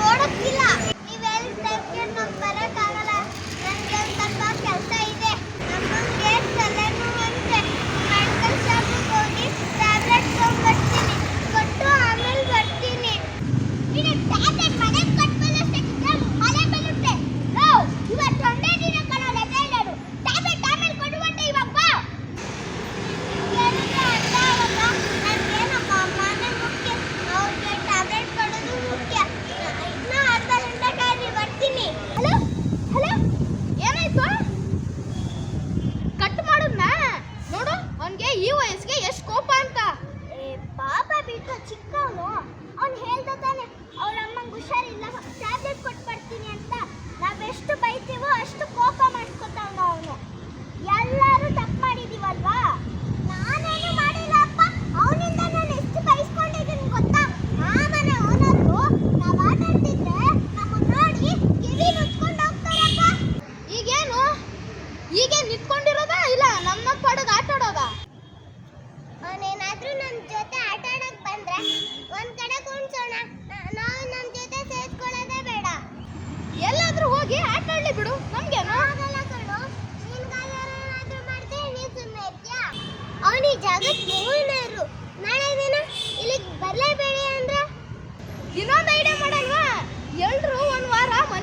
বড়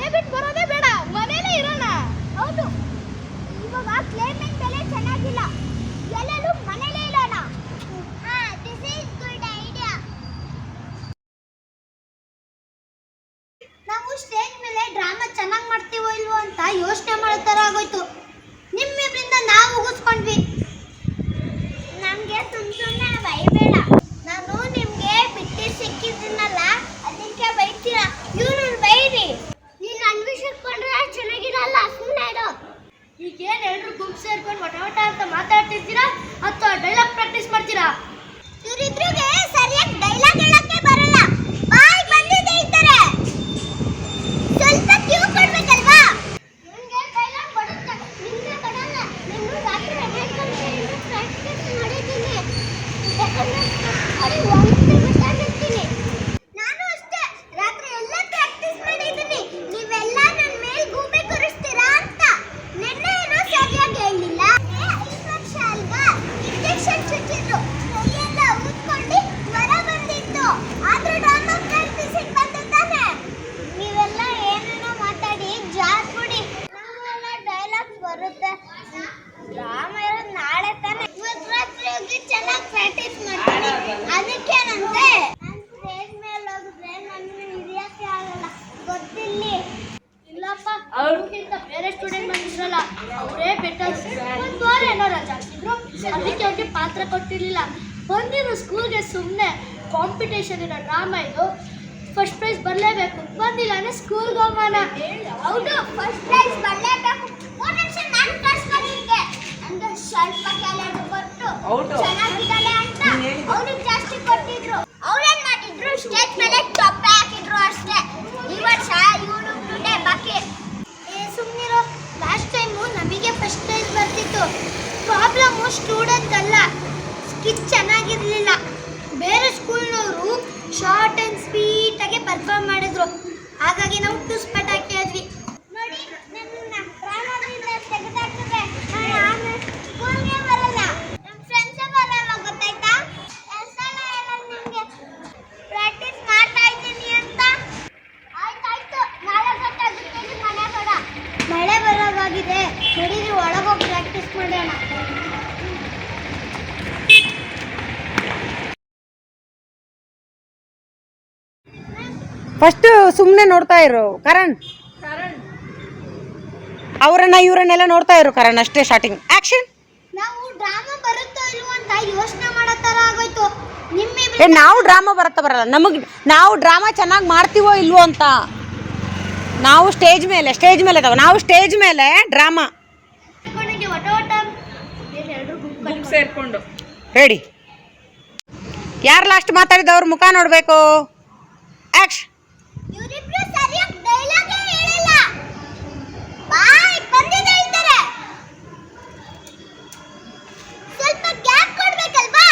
ಮನೆ ಬಿಟ್ಟು ಬರೋದೇ ಬೇಡ. ಮನೇಲೇ ಇರೋಣ. ಹೌದು. ಇವಾಗ ಕ್ಲೈಮೇಟ್ ಬೆಲೆ ಚೆನ್ನಾಗಿಲ್ಲ. ಎಲ್ಲರೂ ಮನೇಲೇ ಇರೋಣ. ಹಾ ದಿಸ್ ಇಸ್ ಗುಡ್ ಐಡಿಯಾ ನಾವು ಸ್ಟೇಜ್ ಮೇಲೆ ಡ್ರಾಮಾ ಚೆನ್ನಾಗಿ ಮಾಡ್ತೀವೋ ಇಲ್ವೋ ಅಂತ ಯೋಚನೆ ಮಾಡೋ ಥರ ಆಗೋಯ್ತು. ನಿಮ್ಮಿಬ್ರಿಂದ ನಾವು ಉಗಿಸ್ಕೊಂಡ್ವಿ ನಮಗೆ ಸುಮ್ ಸುಮ್ಮನೆ ಬೈಬೇಡ ನಾನು ನಿಮಗೆ ಬಿಟ್ಟು ಸಿಕ್ಕಿದ್ದೀನಲ್ಲ ಅದಕ್ಕೆ ಬೈತೀರ ಇವ್ರನ್ನ ಬೈರಿ ನೀನು ಅನ್ವಿಷಿಸ್ಕೊಂಡ್ರೆ ಚೆನ್ನಾಗಿರಲ್ಲ ಸುಮ್ಮನೆ ಇರೋ ಈಗೇನು ಎಲ್ಲರೂ ಗುಂಪು ಸೇರ್ಕೊಂಡು ವಟ ವಟ ಅಂತ ಮಾತಾಡ್ತಿರ್ತೀರಾ ಅಥವಾ ಡೈಲಾಗ್ ಪ್ರಾಕ್ಟೀಸ್ ಮಾಡ್ತೀರಾ ಇವರಿಬ್ರಿಗೆ ಸರಿಯಾಗಿ ಡೈಲಾಗ್ ಹೇಳಕ್ಕೆ ಬರಲ್ಲ ಬಾಯ್ ಬಂದಿದೆ ಇದ್ದಾರೆ ಸ್ವಲ್ಪ ಕ್ಯೂ ಕೊಡ್ಬೇಕಲ್ವಾ ನಿಮಗೆ ಡೈಲಾಗ್ ಬರುತ್ತೆ ನಿಮಗೆ ಬರಲ್ಲ ನಾನು ರಾತ್ರಿ ಹೇಳ್ಕೊಂಡು ಪ್ರಾಕ್ಟೀಸ್ ಮಾಡಿದ್ದೀನಿ ಯಾಕಂದ್ರೆ ಅದು ಒಂದು ಗೊತ್ತಾಗಿರ್ತೀನಿ ನಾನು ಅಷ್ಟೇ ರಾತ್ರಿ ಎಲ್ಲ ಪ್ರಾಕ್ಟೀಸ್ ಮಾಡಿದ್ದೀನಿ ನೀವೆಲ್ಲ ನನ್ನ ಮೇಲೆ ಗೂಬೆ ಕೂರಿಸ್ತೀರಾ ಅಂತ ನಿನ್ನೆ ಏನೋ ಸರಿಯಾಗಿ ಹೇಳಿಲ್ಲ ಐದು ವರ್ಷ ಅಲ್ವಾ ಇಂಜೆಕ್ಷನ್ ಚುಚ್ಚಿದ್ರು ಕೈಯೆಲ್ಲ ಊದ್ಕೊಂಡು ಜ್ವರ ಬಂದಿತ್ತು ಆದ್ರೂ ಡ್ರಾಮಾ ಪ್ರಾಕ್ಟೀಸಿಗೆ ಬಂದೆ ತಾನೆ ನೀವೆಲ್ಲ ಏನೇನೋ ಮಾತಾಡಿ ಜಾರ್ಬಿಡಿ ನಮಗೆಲ್ಲ ಡೈಲಾಗ್ಸ್ ಬರುತ್ತೆ ಡ್ರಾಮಾ ಇರೋದು ನಾಳೆ ತಾನೆ ಇವತ್ತು ರಾತ್ರಿ ಹೋಗಿ ಚೆನ್ನಾಗಿ ಪ್ರಾಕ್ಟೀಸ್ ಮಾಡ್ತೀನಿ ಅದಕ್ಕೇನಂತೆ ನಾನು ಸ್ಟೇಜ್ ಮೇಲೆ ಹೋಗಿದ್ರೆ ನನ್ನ ಹಿಡಿಯಕ್ಕೆ ಆಗಲ್ಲ ಗೊತ್ತಿಲ್ಲಿ ಇಲ್ಲಪ್ಪ ಅವ್ರಿಗಿಂತ ಬೇರೆ ಸ್ಟೂಡೆಂಟ್ ಬಂದಿದ್ರಲ್ಲ ಅವರೇ ಒಂದು ವಾರ ಏನೋ ರಜಾ ಹಾಕಿದ್ರು. ಅದಕ್ಕೆ ಅವ್ರಿಗೆ ಪಾತ್ರ ಕೊಟ್ಟಿರಲಿಲ್ಲ. ಬಂದಿರೋ ಸ್ಕೂಲ್ಗೆ ಸುಮ್ಮನೆ ಕಾಂಪಿಟೇಷನ್ ಇರೋ ಡ್ರಾಮ ಇದು. ಫಸ್ಟ್ ಪ್ರೈಸ್ ಬರಲೇಬೇಕು. ಬಂದಿಲ್ಲ ಅಂದರೆ ಸ್ಕೂಲ್ಗೆ ಹೋಗೋಣ. ಹೌದು ಫಸ್ಟ್ ಪ್ರೈಸ್ ಬರಲೇಬೇಕು. ಒಂದು ನಿಮಿಷ ನಾನು ಕಳ್ಸ್ಕೊಂಡಿದ್ದೆ ಅಂದ್ರೆ ಸ್ವಲ್ಪ ಕೆಳಗೆ ಕೊಟ್ಟು ಹೌದು. ಚೆನ್ನಾಗಿದ್ದಾಳೆ ಅಂತ ಅವ್ರಿಗೆ ಜಾಸ್ತಿ ಕೊಟ್ಟಿದ್ರು. ಅವ್ರೇನ್ ಮಾಡಿದ್ರು? ಸ್ಟೇಜ್ ಮೇಲೆ ಟೊಪ್ಪೆ ಹಾಕಿದ್ರು ಅಷ್ಟೇ ಈ ವರ್ಷ ಇವನು ಟುಡೇ ಬಾಕಿ ಏ ಸುಮ್ಮನಿರೋ ಲಾಸ್ಟ್ ಟೈಮು ನಮಗೆ ಫಸ್ಟ್ ಬರ್ತಿತ್ತು ಪ್ರಾಬ್ಲಮ್ಮು ಸ್ಟೂಡೆಂಟ್ ಅಲ್ಲ. ಸ್ಕಿಚ್ ಚೆನ್ನಾಗಿರಲಿಲ್ಲ. ಬೇರೆ ಸ್ಕೂಲ್ನವರು ಶಾರ್ಟ್ ಆ್ಯಂಡ್ ಸ್ವೀಟಾಗಿ ಪರ್ಫಾರ್ಮ್ ಮಾಡಿದ್ರು. ಹಾಗಾಗಿ ನಾವು ಟುಸ್ಪಟ್ ಹಾಕಿದ್ವಿ ನೋಡಿ ನನ್ನ ಡ್ರಾಮಾದಿಂದ ತೆಗೆದಾಕಿದ್ರೆ ನಾನು ಆಮೇಲೆ ಸ್ಕೂಲ್ಗೆ ಬರಲ್ಲ ನಮ್ಮ ಫ್ರೆಂಡ್ಸೇ ಬರಲ್ಲ ಗೊತ್ತಾಯ್ತಾ ಎಷ್ಟ್ ಸಲ ಹೇಳೋದು ನಿಮ್ಗೆ ಪ್ರಾಕ್ಟೀಸ್ ಮಾಡ್ತಾ ಇದ್ದೀನಿ ಅಂತ ಆಯ್ತಾಯ್ತು ನಾಳೆ ಗೊತ್ತಾಗುತ್ತೆ ನಿಮ್ಮ ಮನೆ ಬೇಡ ಮಳೆ ಬರೋವಾಗಿದೆ ನಡೀರಿ ಒಳಗೋಗಿ ಪ್ರಾಕ್ಟೀಸ್ ಮಾಡೋಣ. ಫಸ್ಟ್ ಸುಮ್ಮನೆ ನೋಡ್ತಾ ಇರು ಕರಣ್. ಅವರನ್ನ ಇವರನ್ನೆಲ್ಲ ನೋಡ್ತಾ ಇರು ಕರಣ್ ಅಷ್ಟೇ ಸ್ಟಾರ್ಟಿಂಗ್ ಆಕ್ಷನ್ ನಾವು ಡ್ರಾಮಾ ಬರುತ್ತೋ ಇಲ್ವೋ ಅಂತ ಯೋಚನೆ ಮಾಡೋ ತರ ಆಗೋಯ್ತು. ಏ ನಾವು ಡ್ರಾಮಾ ಬರುತ್ತಾ ಬರಲ್ಲ. ನಮಗೆ ನಾವು ಡ್ರಾಮಾ ಚೆನ್ನಾಗಿ ಮಾಡ್ತೀವೋ ಇಲ್ವೋ ಅಂತ. ನಾವು ಸ್ಟೇಜ್ ಮೇಲೆ ಸ್ಟೇಜ್ ಮೇಲೆ ಇದಾವೆ ನಾವು ಸ್ಟೇಜ್ ಮೇಲೆ ಡ್ರಾಮಾ. ಹೇಳಿ ಸೇರ್ಕೊಂಡು. ರೆಡಿ ಯಾರು ಲಾಸ್ಟ್ ಮಾತಾಡಿದವ್ರ ಮುಖ ನೋಡಬೇಕು? ಆಕ್ಷನ್ ಇವರಿಬ್ರು ಸರಿಯಾಗಿ ಡೈಲಾಗ್ ಹೇಳಿಲ್ಲ. ಬಾಯ್ ಬಂದಿದೆ ಇದ್ದಾರೆ ಸ್ವಲ್ಪ ಗ್ಯಾಪ್ ಕೊಡ್ಬೇಕಲ್ವಾ?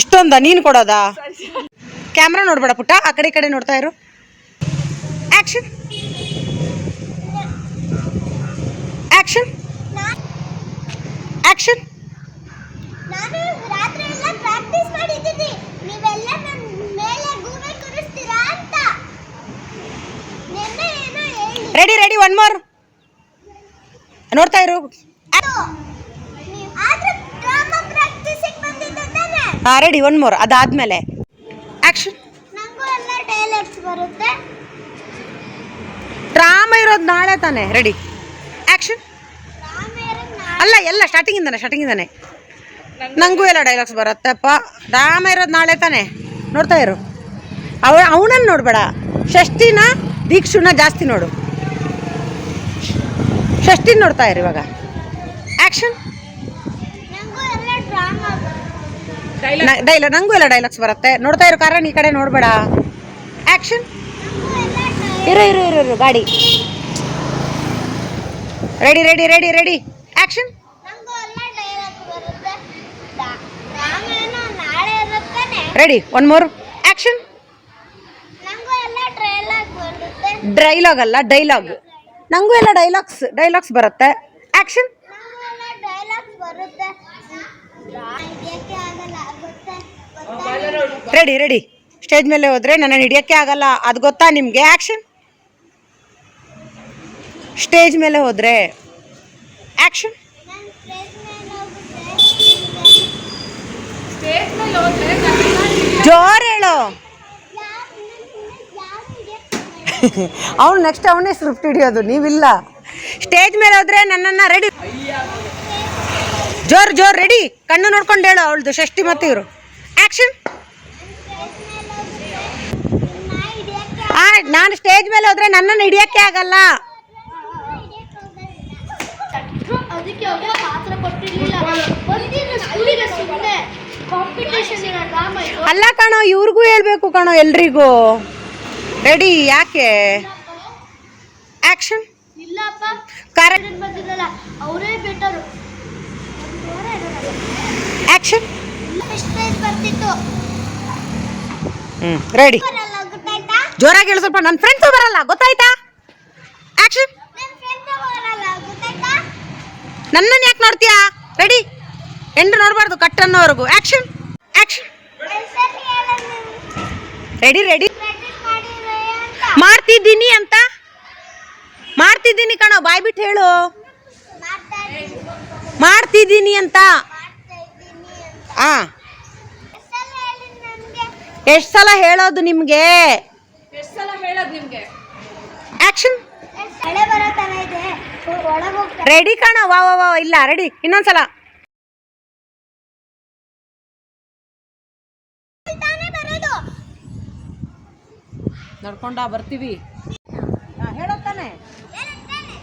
ಇಷ್ಟೊಂದ ನೀನು ಕೊಡೋದಾ? ಕ್ಯಾಮ್ರಾ ನೋಡ್ಬೇಡ ಪುಟ್ಟ ಆ ಕಡೆ ಈ ಕಡೆ ನೋಡ್ತಾ ಇರು. ಆಕ್ಷನ್ ಆಕ್ಷನ್ ಆಕ್ಷನ್ ನಾನು ರಾತ್ರಿ ಎಲ್ಲ ಪ್ರಾಕ್ಟೀಸ್ ಮಾಡಿದ್ದೀನಿ. ನೀವೆಲ್ಲ ನನ್ನ ಮೇಲೆ ಗೂಬೆ ಕೂರಿಸ್ತೀರಾ ಅಂತ. ನಿನ್ನೆ ಏನೋ ಹೇಳಿ. ರೆಡಿ ರೆಡಿ ಒನ್ ಮೋರ್ ನೋಡ್ತಾ ಇರು. ಹಾಂ ರೆಡಿ ಒನ್ ಮೋರ್ ಅದಾದ್ಮೇಲೆ. ಆಕ್ಷನ್ ಎಲ್ಲ ಬರುತ್ತೆ. ಡ್ರಾಮಾ ಇರೋದು ನಾಳೆ ತಾನೆ. ರೆಡಿ ಅಲ್ಲ ಎಲ್ಲ ಸ್ಟಾರ್ಟಿಂಗಿಂದಾನೆ ಸ್ಟಾರ್ಟಿಂಗಿಂದಾನೆ ನನಗೂ ಎಲ್ಲ ಡೈಲಾಗ್ಸ್ ಬರುತ್ತಪ್ಪ ರಾಮ ಇರೋದು ನಾಳೆ ತಾನೆ. ನೋಡ್ತಾ ಇರು. ಅವ ಅವನನ್ನು ನೋಡಬೇಡ. ಷಷ್ಠಿನ ದೀಕ್ಷುನ ಜಾಸ್ತಿ ನೋಡು. ಷಷ್ಠಿನ ನೋಡ್ತಾ ಇರು ಇವಾಗ. ಆ್ಯಕ್ಷನ್ ಡೈಲಾಗ್ ನಂಗೂ ಎಲ್ಲ ಡೈಲಾಗ್ಸ್ ಬರುತ್ತೆ. ನೋಡ್ತಾ ಇರು ಕಾರಣ ಈ ಕಡೆ ನೋಡಬೇಡ. ಆ್ಯಕ್ಷನ್ ಇರು ಇರು ಇರು ಗಾಡಿ. ರೆಡಿ ರೆಡಿ ರೆಡಿ ರೆಡಿ ಇರುತ್ತಾನೆ. Ready one more action dialogue ಅಲ್ಲ ಡೈಲಾಗ್ ನಂಗೂ ಎಲ್ಲ ಡೈಲಾಗ್ಸ್ ಡೈಲಾಗ್ಸ್ ಬರುತ್ತೆ. ಆಕ್ಷನ್ ರೆಡಿ ರೆಡಿ ಸ್ಟೇಜ್ ಮೇಲೆ ಹೋದ್ರೆ ನನ್ನ ಹಿಡಿಯೋಕ್ಕೆ ಆಗಲ್ಲ. ಅದು ಗೊತ್ತಾ ನಿಮಗೆ? ಆ್ಯಕ್ಷನ್ ಸ್ಟೇಜ್ ಮೇಲೆ ಹೋದ್ರೆ ಆ್ಯಕ್ಷನ್ ಜೋರ್ ಹೇಳು. ಅವ್ನು ನೆಕ್ಸ್ಟ್ ಅವನೇ ಸ್ಕ್ರಿಪ್ಟ್ ಹಿಡಿಯೋದು ನೀವಿಲ್ಲ. ಸ್ಟೇಜ್ ಮೇಲೆ ಹೋದ್ರೆ ನನ್ನನ್ನು ರೆಡಿ ಜೋರ್ ಜೋರ್ ರೆಡಿ ಕಣ್ಣು ನೋಡ್ಕೊಂಡು ಹೇಳು ಅವಳದು ಷಷ್ಠಿ ಮತ್ತು ಇವರು. ಆ್ಯಕ್ಷನ್ ನಾನು ಸ್ಟೇಜ್ ಮೇಲೆ ಹೋದ್ರೆ ನನ್ನನ್ನು ಹಿಡಿಯೋಕ್ಕೆ ಆಗಲ್ಲ. ಅದಕ್ಕೆ ಅವ್ರಿಗೆ ಪಾತ್ರ ಕೊಟ್ಟಿರ್ಲಿಲ್ಲ. ಬಂದಿಲ್ಲ ಸ್ಕೂಲಿಗೆ ಸುಮ್ಮನೆ ಕಾಂಪಿಟೇಷನ್ ಇರೋ ಡ್ರಾಮಾ ಇದು. ಅಲ್ಲ ಕಣೋ ಇವ್ರಿಗೂ ಹೇಳ್ಬೇಕು ಕಣೋ ಎಲ್ರಿಗೂ. ರೆಡಿ ಯಾಕೆ? ಆಕ್ಷನ್ ಇಲ್ಲಪ್ಪ. ಕರೆಕ್ಟ್ ಬಂದಿರಲ್ಲ ಅವರೇ ಬೆಟರ್ ಆಕ್ಷನ್ ಫಸ್ಟ್ ಪ್ರೈಸ್ ಬರ್ತಿತ್ತು. ಹ್ಞೂ ರೆಡಿ ಬರಲ್ಲ ಗೊತ್ತಾಯ್ತಾ? ಜೋರಾಗಿ ಹೇಳು ಸ್ವಲ್ಪ. ನನ್ನ ಫ್ರೆಂಡ್ಸು ಬರಲ್ಲ ಗೊತ್ತಾಯ್ತಾ? ಆಕ್ಷನ್ ನನ್ನ ಫ್ರೆಂಡ್ ಬರಲ್ಲ ಗೊತ್ತಾಯ್ತಾ? ನನ್ನನ್ನು ಯಾಕೆ ನೋಡ್ತೀಯಾ? ರೆಡಿ ಎಂಡು ನೋಡಬಾರ್ದು ಕಟ್ ಅನ್ನೋವರೆಗೂ ಆ್ಯಕ್ಷನ್ ಆ್ಯಕ್ಷನ್ ರೆಡಿ ರೆಡಿ ಮಾಡ್ತಿದ್ದೀನಿ ಅಂತ? ಮಾಡ್ತಿದ್ದೀನಿ ಕಣೋ ಬಾಯ್ ಬಿಟ್ಟು ಹೇಳು. ಮಾಡ್ತಿದ್ದೀನಿ ಅಂತ? ಆ. ಎಷ್ಟು ಸಲ ಹೇಳೋದು ನಿಮಗೆ? ಎಷ್ಟು ಸಲ ಹೇಳೋದು ನಿಮಗೆ? ಆ್ಯಕ್ಷನ್ ರೆಡಿ ಕಣ ವಾ ವಾ ವಾ ಇಲ್ಲ ರೆಡಿ ಇನ್ನೊಂದ್ಸಲ. ತಾನೇ ಬರೋದು. ನಡ್ಕೊಂಡ ಬರ್ತೀವಿ. ಹೇಳೋ ತಾನೆ. ಹೇಳುತ್ತಾನೆ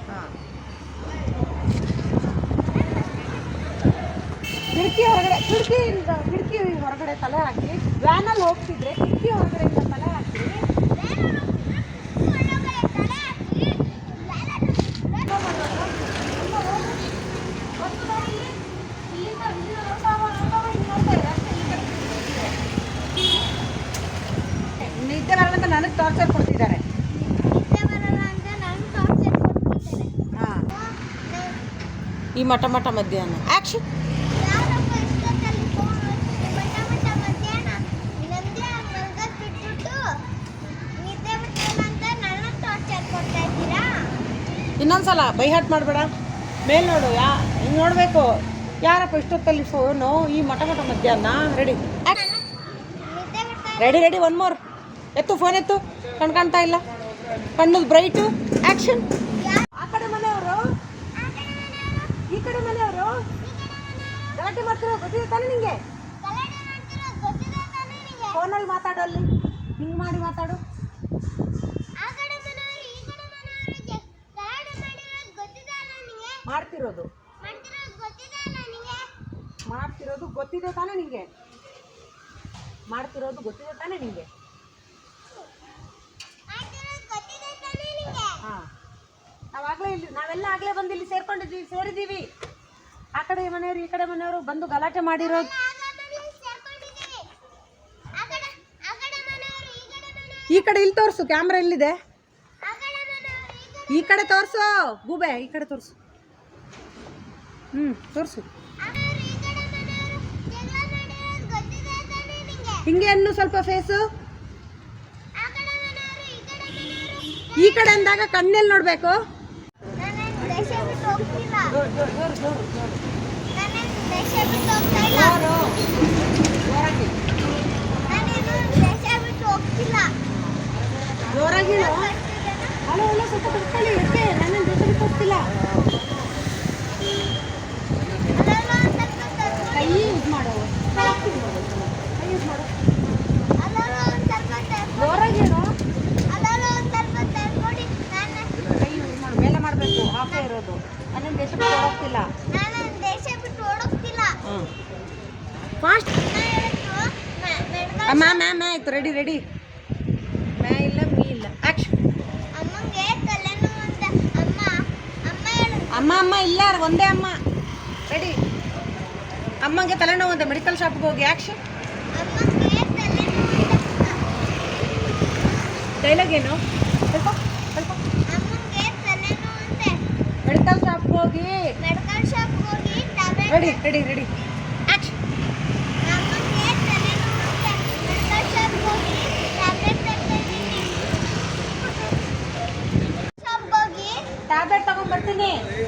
ಕಿಟಕಿ ಹೊರಗಡೆ ಕಿಟಕಿಯಿಂದ ಕಿಟಕಿ ಹೊರಗಡೆ ತಲೆ ಹಾಕಿ ವ್ಯಾನಲ್ಲಿ ಹೋಗ್ತಿದ್ರೆ ಕಿಡ್ಕಿ ಹೊರಗಡೆಯಿಂದ ತಲೆ ಹಾಕಿ ನಿದ್ದೆ ಬರಲ್ಲ ಅಂತ ನನಗೆ ಟಾರ್ಚರ್ ಕೊಡ್ತಿದ್ದಾರೆ. ಹಾಂ. ಈ ಮಠ ಮಠ ಮಧ್ಯಾಹ್ನ. ಆಕ್ಷನ್ ಇನ್ನೊಂದ್ಸಲ ಬೈ ಹಾಟ್ ಮಾಡಬೇಡ. ಮೇಲ್ ನೋಡು ಯಾ ಹಿಂಗೆ ನೋಡಬೇಕು. ಯಾರಪ್ಪ ಇಷ್ಟೊತ್ತಲ್ಲಿ ಫೋನು ಈ ಮಠ ಮಠ ಮಧ್ಯಾಹ್ನ? Ready ready ready one more ಎತ್ತು ಫೋನ್ ಎತ್ತು. ಕಣ್ ಕಾಣ್ತಾ ಇಲ್ಲ. ಕಣ್ಣು ಬ್ರೈಟು. ಆ್ಯಕ್ಷನ್ ಆ ಕಡೆ ಮನೆಯವರು? ಈ ಕಡೆ ಮನೆಯವರು? ಗಲಾಟೆ ಮಾಡ್ತಿರೋ ಗೊತ್ತಿದೆ ತಾನೆ ನಿಂಗೆ? ಫೋನಲ್ಲಿ ಮಾತಾಡು ಅಲ್ಲಿ. ಹಿಂಗೆ ಮಾಡಿ ಮಾತಾಡು. ಮಾಡ್ತಿರೋದು. ಮಾಡ್ತಿರೋದು ಗೊತ್ತಿದೆ ತಾನೆ ನಿಂಗೆ. ಮಾಡ್ತಿರೋದು ಗೊತ್ತಿದೆ ತಾನೆ ನಿಂಗೆ ಹಾಂ ನಾವಾಗಲೇ ಇಲ್ಲಿ ನಾವೆಲ್ಲ ಆಗಲೇ ಬಂದು ಇಲ್ಲಿ ಸೇರ್ಕೊಂಡಿದ್ದೀವಿ ಸೇರಿದ್ದೀವಿ. ಆ ಕಡೆ ಮನೆಯವರು ಈ ಕಡೆ ಮನೆಯವರು ಬಂದು ಗಲಾಟೆ ಮಾಡಿರೋ ಈ ಕಡೆ ಇಲ್ಲಿ ತೋರಿಸು ಕ್ಯಾಮ್ರಾ ಎಲ್ಲಿದೆ ಈ ಕಡೆ ತೋರಿಸು ಗೂಬೆ ಈ ಕಡೆ ತೋರಿಸು. ಹ್ಞೂ ತೋರಿಸು. ಹಿಂಗೆ. ಅನ್ನು ಸ್ವಲ್ಪ ಫೇಸು ಈ ಕಡೆ ಅಂದಾಗ ಕಣ್ಣಲ್ಲಿ ನೋಡಬೇಕು. ಮಾಡೋ ಕೈ ಮಾಡು. ಮಾ ಮ್ಯಾ ಮ್ಯಾ ಆಯ್ತು ರೆಡಿ ರೆಡಿ ಮ್ಯಾ ಇಲ್ಲ ಮೀ ಇಲ್ಲ. ಆಕ್ಷನ್ ಅಮ್ಮ ಅಮ್ಮ ಹೇಳು. ಅಮ್ಮ ಅಮ್ಮ ಇಲ್ಲ ಒಂದೇ ಅಮ್ಮ. ರೆಡಿ ಅಮ್ಮಂಗೆ ತಲೆನೋವು ಅಂತ ಮೆಡಿಕಲ್ ಶಾಪ್ಗೆ ಹೋಗಿ ಆಕ್ಷನ್ ಡೈಲಾಗ್ ಏನು? ಸ್ವಲ್ಪ ಸ್ವಲ್ಪ ಮೆಡಿಕಲ್ ಶಾಪ್ಗೆ ಹೋಗಿ. ರೆಡಿ ರೆಡಿ ರೆಡಿ ಆಕ್ಷನ್ ಅಮ್ಮಂಗೆ ತಲೆನೋವು ಅಂತೆ ಮೆಡಿಕಲ್ ಶಾಪ್ ಹೋಗಿ ಟ್ಯಾಬ್ಲೆಟ್ ತರ್ತಿದ್ದೀನಿ ಶಾಪ್ ಹೋಗಿ ಟ್ಯಾಬ್ಲೆಟ್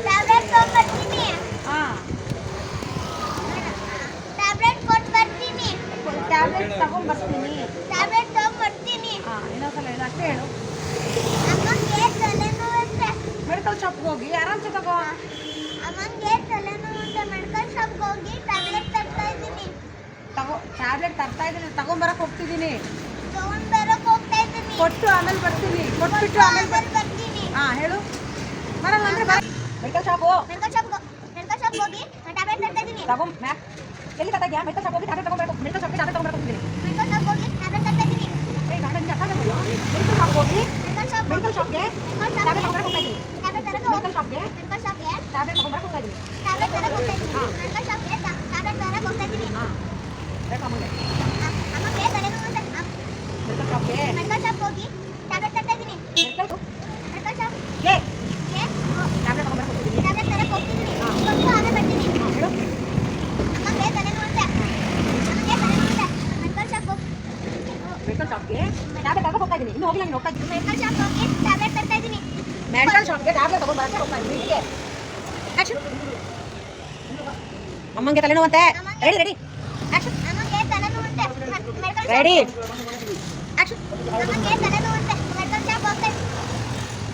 ಟ್ಯಾಬ್ಲೆಟ್ ತಗೊಂಡ್ಬರ್ತೀನಿ ಹಾಂ. ಟ್ಯಾಬ್ಲೆಟ್ ಕೊಟ್ಟು ಬರ್ತೀನಿ. ಟ್ಯಾಬ್ಲೆಟ್ ತಗೊಂಡ್ಬರ್ತೀನಿ ಟ್ಯಾಬ್ಲೆಟ್ ತಗೊಂಡ್ಬರ್ತೀನಿ ಹಾಂ ಇನ್ನೊಂದ್ಸಲ ಹೇಳು ಅಷ್ಟೇ ಹೇಳು. ಅಮ್ಮಂಗೆ ತಲೆನೋವು ಅಂತ? ಮೆಡಿಕಲ್ ಶಾಪ್ಗೆ ಹೋಗಿ ಆರಾಮ್ಸೆ ತಗೋ? ಅಮ್ಮಂಗೆ ತಲೆನೋವು ಅಂತ? ಮೆಡಿಕಲ್ ಶಾಪ್ಗೆ ಹೋಗಿ ಟ್ಯಾಬ್ಲೆಟ್ ತರ್ತಾ ಇದ್ದೀನಿ. ತಗೋ ಟ್ಯಾಬ್ಲೆಟ್ ತರ್ತಾ ಇದ್ದೀನಿ ತಗೊಂಬರಕ್ಕೆ ಹೋಗ್ತಿದ್ದೀನಿ. ತಗೊಂಡ್ ಬರೋಕ್ ಹೋಗ್ತಾ ಇದ್ದೀನಿ. ಕೊಟ್ಟು ಆಮೇಲೆ ಬರ್ತೀನಿ ಕೊಟ್ಬಿಟ್ಟು ಆಮೇಲೆ ಬರ್ತೀನಿ ಬರ್ತೀನಿ. ಹಾಂ ಹೇಳು. ಬರಲ್ಲ ಅಂದ್ರೆ ಬರ medical shop medical shop medical shop ಹೋಗಿ ಟ್ಯಾಬ್ಲೆಟ್ ತರ್ತಾ ಇದ್ದೀನಿ ತಗೊಂಡ್ ಮ್ಯಾ ಎಲ್ಲಿ ಕತ್ತಾಗ್ಯಾ ಮೆಡಿಕಲ್ ಶಾಪ್ ಹೋಗಿ ಟ್ಯಾಬ್ಲೆಟ್ ತಗೊಂಡ್ಬರ್ಬೇಕು ಮೆಡಿಕಲ್ ಶಾಪ್ಗೆ ಟ್ಯಾಬ್ಲೆಟ್ ತಗೊಂಡ್ಬರ್ಬೇಕು ಹೋಗ್ತೀನಿ ಮೆಡಿಕಲ್ ಶಾಪ್ ಹೋಗಿ ಟ್ಯಾಬ್ಲೆಟ್ ತರ್ತಾ ಇದ್ದೀನಿ ಏ ನಾನು ನಿಮ್ಗೆ ಅರ್ಥ ಆಗಲ್ಲ ಮೆಡಿಕಲ್ ಶಾಪ್ ಹೋಗಿ ಮೆಡಿಕಲ್ ಶಾಪ್ ಮೆಡಿಕಲ್ ಶಾಪ್ಗೆ ಟ್ಯಾಬ್ಲೆಟ್ ತಗೊಂಡ್ಬರಕ್ಕೆ ಹೋಗ್ತಾ ಇದ್ದೀನಿ ಟ್ಯಾಬ್ಲೆಟ್ ತರಕ್ಕೆ ಮೆಡಿಕಲ್ ಶಾಪ್ಗೆ ಮೆಡಿಕಲ್ ಶಾಪ್ಗೆ ಟ್ಯಾಬ್ಲೆಟ್ ತಗೊಂಡ್ಬರಕ್ಕೆ ಹೋಗ್ತಾ ಇದ್ದೀನಿ ಟ್ಯಾಬ್ಲೆಟ್ ತರಕ್ಕೆ ಹೋಗ್ತಾ ಇದ್ದೀನಿ ಮೆಡಿಕಲ್ ಶಾಪ್ಗೆ ಟ್ಯಾಬ್ಲೆಟ್ ತರಕ್ಕೆ ಹೋಗ್ತಾ ಇದ್ದೀನಿ ಹಾಂ ಬೇಕು ಅಮ್ಮಗೆ ಅಮ್ಮಂಗೆ ತಲೆನೋವು ಅಂತ ಮೆಡಿಕಲ್ ಶಾಪ್ಗೆ ಮೆಡಿಕಲ್ ಶಾಪ್ ಹೋಗಿ ಟ್ಯಾಬ್ಲೆಟ್ ತರ್ತಾ ಇದ್ದೀನಿ ಮೆಡಿಕಲ್ ಮೆಡಿಕಲ್ ಶಾಪ್ ಏ ಗೆ ಟ್ಯಾಬ್ಲೆಟ್ ತಗೊಂಡ್ಬರಕ್ಕೆ ಹೋಗ್ತಿದ್ದೀನಿ ಟ್ಯಾಬ್ಲೆಟ್ ತರಕ್ಕೆ ಹೋಗ್ತಿದ್ದೀನಿ ಕೊಟ್ಟು ಆಮೇಲೆ ಬರ್ತೀನಿ ಹಾಂ ಹೇಳು ಅಮ್ಮಂಗೆ ತಲೆನೋವು ಅಂತ ಅಮ್ಮಂಗೆ ತಲೆನೋವು ಅಂತ ಮೆಡಿಕಲ್ ಶಾಪ್ ಹೋಗಿ ಮೆಡಿಕಲ್ ಶಾಪ್ಗೆ ಟ್ಯಾಬ್ಲೆಟ್ ತಗೊಂಡು ಹೋಗ್ತಾ ಇದ್ದೀನಿ ಇನ್ನು ಹೋಗಿಲ್ಲ ನೀನು ಹೋಗ್ತಾ ಇದ್ದೀನಿ ಮೆಡಿಕಲ್ ಶಾಪ್ ಹೋಗಿ ಟ್ಯಾಬ್ಲೆಟ್ ತರ್ತಾ ಇದ್ದೀನಿ ಮೆಡಿಕಲ್ ಶಾಪ್ಗೆ ಟ್ಯಾಬ್ಲೆಟ್ ತಗೊಂಡ್ಬರಕ್ಕೆ ಹೋಗ್ತಾ ಇದ್ದೀನಿ ಹೀಗೆ ಆಕ್ಷನ್ ಅಮ್ಮಂಗೆ ತಲೆನೋವಂತೆ ರೆಡಿ ರೆಡಿ ಆಕ್ಷನ್ ಅಮ್ಮಂಗೆ ರೆಡಿ ಆಕ್ಷನ್ ಅಮ್ಮಂಗೆ ತಲೆನೋವು ಮೆಡಿಕಲ್ ಶಾಪ್ ಹೋಗ್ತಾ.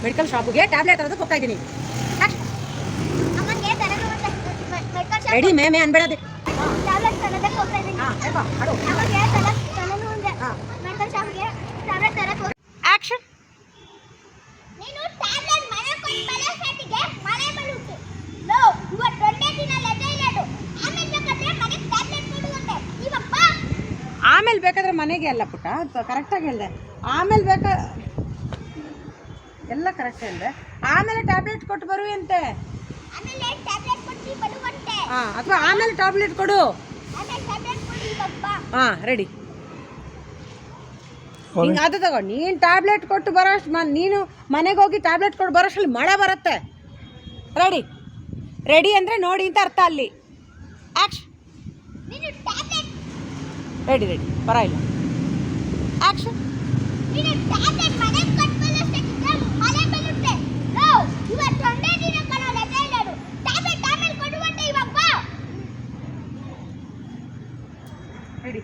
ಮೆಡಿಕಲ್ ಶಾಪ್ಗೆ ಟ್ಯಾಬ್ಲೆಟ್ ತರೋದಕ್ಕೆ ಹೋಗ್ತಾ ಇದ್ದೀನಿ. ಅಮ್ಮಂಗೆ ತಲೆನೋವು ಅಂತೆ ಮೆಡಿಕಲ್ ಶಾಪ್ ರೆಡಿ ಮೇ ಮೇ ಅನ್ಬೇಡದೆ ಟ್ಯಾಬ್ಲೆಟ್ ತರೋದಕ್ಕೆ ಹೋಗ್ತಾ ಇದ್ದೀನಿ. ಅಮ್ಮಂಗೆ ತಲೆ ತಲೆನೋವು ಅಂತೆ ಹಾಂ ಮೆಡಿಕಲ್ ಶಾಪ್ಗೆ ಟ್ಯಾಬ್ಲೆಟ್ ತರಕ್ಕೆ ಹೋಗ್ ಆಕ್ಷನ್ ನೀನು ಟ್ಯಾಬ್ಲೆಟ್ ಮನೆ ಕೊಟ್ಟು ಮನೆ ಸೆಟ್ಟಿಗೆ ಮನೆ ಬರುತ್ತೆ ಲೋ ಇವತ್ತು ಒಂದೇ ದಿನ ರಜೆ ಇರೋದು ಆಮೇಲೆ ಬೇಕಾದ್ರೆ ಮನೆಗೆ ಅಲ್ಲ ಪುಟ್ಟ ಕರೆಕ್ಟಾಗಿ ಹೇಳಿದೆ. ಆಮೇಲೆ ಬೇಕಾ ಎಲ್ಲ ಕರೆಕ್ಟ್ ಹೇಳಿದೆ. ಆಮೇಲೆ ಟ್ಯಾಬ್ಲೆಟ್ ಕೊಟ್ಟು ಬರುವಂತೆ. ಹಾಂ ಅಥವಾ ಆಮೇಲೆ ಟ್ಯಾಬ್ಲೆಟ್ ಕೊಡು. ಹಾಂ ರೆಡಿ ಹಿಂಗೆ. ಅದು ತಗೋ ನೀನು ಟ್ಯಾಬ್ಲೆಟ್ ಕೊಟ್ಟು ಬರೋಷ್ಟು ಮ ನೀನು ಮನೆಗೆ ಹೋಗಿ ಟ್ಯಾಬ್ಲೆಟ್ ಕೊಟ್ಟು ಬರೋಷ್ಟು ಮಳೆ ಬರುತ್ತೆ. ರೆಡಿ ರೆಡಿ ಅಂದರೆ ನೋಡಿ ಅಂತ ಅರ್ಥ ಅಲ್ಲಿ. ಟ್ಯಾಬ್ಲೆಟ್ ರೆಡಿ ರೆಡಿ ಬರ ಇಲ್ಲ. Action ready